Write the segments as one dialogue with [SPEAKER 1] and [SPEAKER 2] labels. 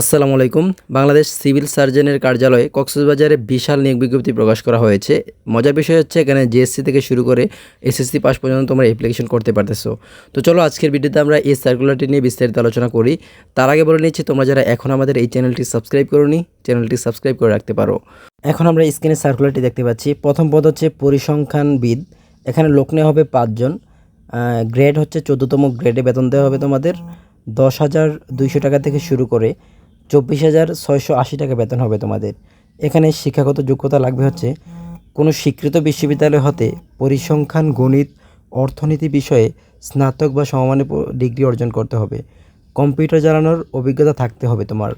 [SPEAKER 1] আসসালামু আলাইকুম। বাংলাদেশ সিভিল সার্জনের কার্যালয়ে কক্সবাজারে বিশাল নিয়োগ বিজ্ঞপ্তি প্রকাশ করা হয়েছে। মজার বিষয় হচ্ছে এখানে জিএসসি থেকে শুরু করে এসএসসি পাস পর্যন্ত তোমরা অ্যাপ্লিকেশন করতে পারতেছো। তো চলো আজকের ভিডিওতে আমরা এই সার্কুলারটি নিয়ে বিস্তারিত আলোচনা করি। তার আগে বলে নিচ্ছি, তোমরা যারা এখন আমাদের এই চ্যানেলটি সাবস্ক্রাইব করোনি চ্যানেলটি সাবস্ক্রাইব করে রাখতে পারো। এখন আমরা স্ক্রিনে সার্কুলারটি দেখতে পাচ্ছি। প্রথম পদ হচ্ছে পরিসংখ্যানবিদ। এখানে লোক নেওয়া হবে পাঁচজন। গ্রেড হচ্ছে চোদ্দোতম গ্রেডে বেতন দেওয়া হবে তোমাদের। দশ হাজার দুইশো টাকা থেকে শুরু করে চব্বিশ হাজার ছয়শো আশি টাকা বেতন হবে তোমাদের। এখানে শিক্ষাগত যোগ্যতা লাগবে হচ্ছে কোনো স্বীকৃত বিশ্ববিদ্যালয় হতে পরিসংখ্যান, গণিত, অর্থনীতি বিষয়ে স্নাতক বা সমমানের ডিগ্রি অর্জন করতে হবে। কম্পিউটার চালানোর অভিজ্ঞতা থাকতে হবে তোমার।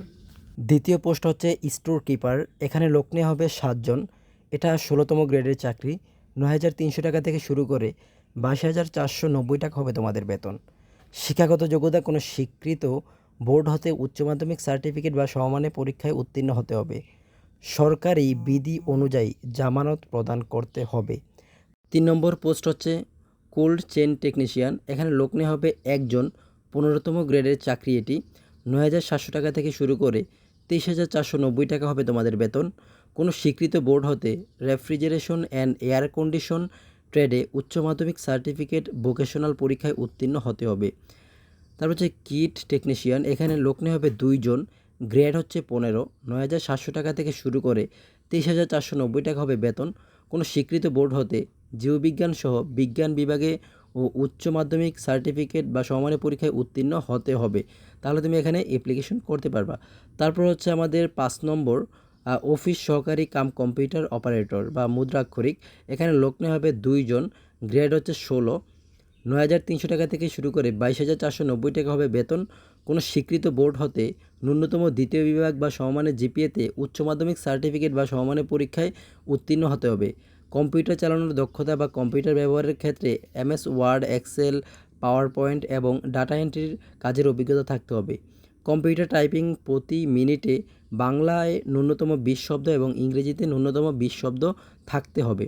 [SPEAKER 1] দ্বিতীয় পোস্ট হচ্ছে স্টোর কিপার এখানে লোক নেওয়া হবে সাতজন। এটা ষোলোতম গ্রেডের চাকরি। নয় হাজার তিনশো টাকা থেকে শুরু করে বাইশ হাজার চারশো নব্বই টাকা হবে তোমাদের বেতন। শিক্ষাগত যোগ্যতা কোনো স্বীকৃত বোর্ড হতে উচ্চ মাধ্যমিক সার্টিফিকেট বা সমমানের পরীক্ষায় উত্তীর্ণ হতে হবে। সরকারি বিধি অনুযায়ী জামানত প্রদান করতে হবে। তিন নম্বর পোস্ট হচ্ছে, কোল্ড চেন টেকনিশিয়ান। এখানে লোক নেওয়া হবে একজন। পনেরোতম গ্রেডের চাকরি এটি। নয় হাজার সাতশো টাকা থেকে শুরু করে তেইশ হাজার চারশো নব্বই টাকা হবে তোমাদের বেতন। কোনো স্বীকৃত বোর্ড হতে রেফ্রিজারেশন অ্যান্ড এয়ার কন্ডিশন ট্রেডে উচ্চ মাধ্যমিক সার্টিফিকেট ভোকেশনাল পরীক্ষায় উত্তীর্ণ হতে হবে। তারপর হচ্ছে কিট টেকনিশিয়ান, এখানে লোক নেওয়া হবে দুইজন গ্রেড হচ্ছে পনেরো, নয় হাজার সাতশো টাকা থেকে শুরু করে তেইশ হাজার চারশো নব্বই টাকা হবে বেতন। কোনো স্বীকৃত বোর্ড হতে জীববিজ্ঞান সহ বিজ্ঞান বিভাগে ও উচ্চ মাধ্যমিক সার্টিফিকেট বা সমানের পরীক্ষায় উত্তীর্ণ হতে হবে। তাহলে তুমি এখানে অ্যাপ্লিকেশন করতে পারবা। তারপর হচ্ছে আমাদের পাঁচ নম্বর অফিস সহকারী কাম কম্পিউটার অপারেটর বা মুদ্রাক্ষরিক। এখানে লোক নেওয়া হবে দুইজন গ্রেড হচ্ছে ষোলো নয় হাজার তিনশো টাকা থেকে শুরু করে বাইশ হাজার চারশো নব্বই টাকা হবে বেতন। কোনো স্বীকৃত বোর্ড হতে ন্যূনতম দ্বিতীয় বিভাগ বা সমমানের জিপিএতে উচ্চ মাধ্যমিক সার্টিফিকেট বা সমমানের পরীক্ষায় উত্তীর্ণ হতে হবে। কম্পিউটার চালানোর দক্ষতা বা কম্পিউটার ব্যবহারের ক্ষেত্রে MS, word, excel power point এবং ডাটা এন্ট্রির কাজের অভিজ্ঞতা থাকতে হবে। কম্পিউটার টাইপিং প্রতি মিনিটে বাংলায় ন্যূনতম বিশ শব্দ এবং ইংরেজিতে ন্যূনতম বিশ শব্দ থাকতে হবে।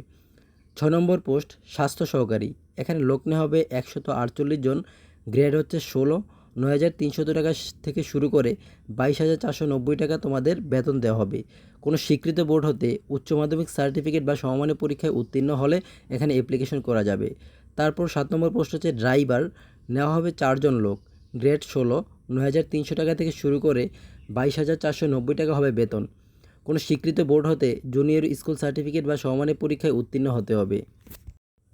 [SPEAKER 1] ছয় নম্বর পোস্ট, স্বাস্থ্য সহকারী। এখানে লোক নেওয়া হবে একশত আটচল্লিশ জন। গ্রেড হচ্ছে ষোলো। নয় হাজার তিনশত টাকা থেকে শুরু করে বাইশ হাজার চারশো নব্বই টাকা তোমাদের বেতন দেওয়া হবে। কোনো স্বীকৃত বোর্ড হতে উচ্চ মাধ্যমিক সার্টিফিকেট বা সমমানের পরীক্ষায় উত্তীর্ণ হলে এখানে অ্যাপ্লিকেশন করা যাবে। তারপর সাত নম্বর পোস্ট হচ্ছে ড্রাইভার নেওয়া হবে চারজন লোক। গ্রেড ষোলো। নয় হাজার তিনশো টাকা থেকে শুরু করে বাইশ হাজার চারশো নব্বই টাকা হবে বেতন। কোনো স্বীকৃত বোর্ড হতে জুনিয়র স্কুল সার্টিফিকেট বা সমমানের পরীক্ষায় উত্তীর্ণ হতে হবে।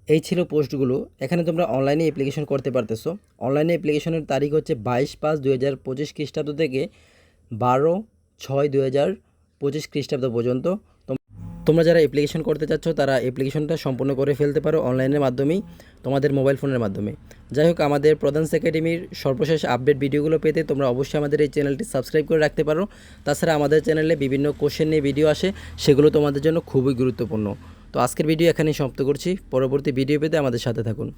[SPEAKER 1] এই ছিল পোস্টগুলো। এখানে তোমরা অনলাইনে অ্যাপ্লিকেশন করতে পারতেছো। অনলাইনে অ্যাপ্লিকেশনের তারিখ হচ্ছে বাইশ পাঁচ দুই হাজার পঁচিশ খ্রিস্টাব্দ থেকে বারো ছয় দুই হাজার পঁচিশ খ্রিস্টাব্দ পর্যন্ত। তোম- তোমরা যারা অ্যাপ্লিকেশন করতে চাচ্ছ, তারা অ্যাপ্লিকেশনটা সম্পূর্ণ করে ফেলতে পারো অনলাইনের মাধ্যমেই, তোমাদের মোবাইল ফোনের মাধ্যমে। যাই হোক, আমাদের প্রধান একাডেমির সর্বশেষ আপডেট ভিডিওগুলো পেতে তোমরা অবশ্যই আমাদের এই চ্যানেলটি সাবস্ক্রাইব করে রাখতে পারো। তাছাড়া আমাদের চ্যানেলে বিভিন্ন কোশ্চেন নিয়ে ভিডিও আসে, সেগুলো তোমাদের জন্য খুবই গুরুত্বপূর্ণ। তো আজকের ভিডিও এখানেই সমাপ্ত করছি। পরবর্তী ভিডিও পেতে আমাদের সাথে থাকুন।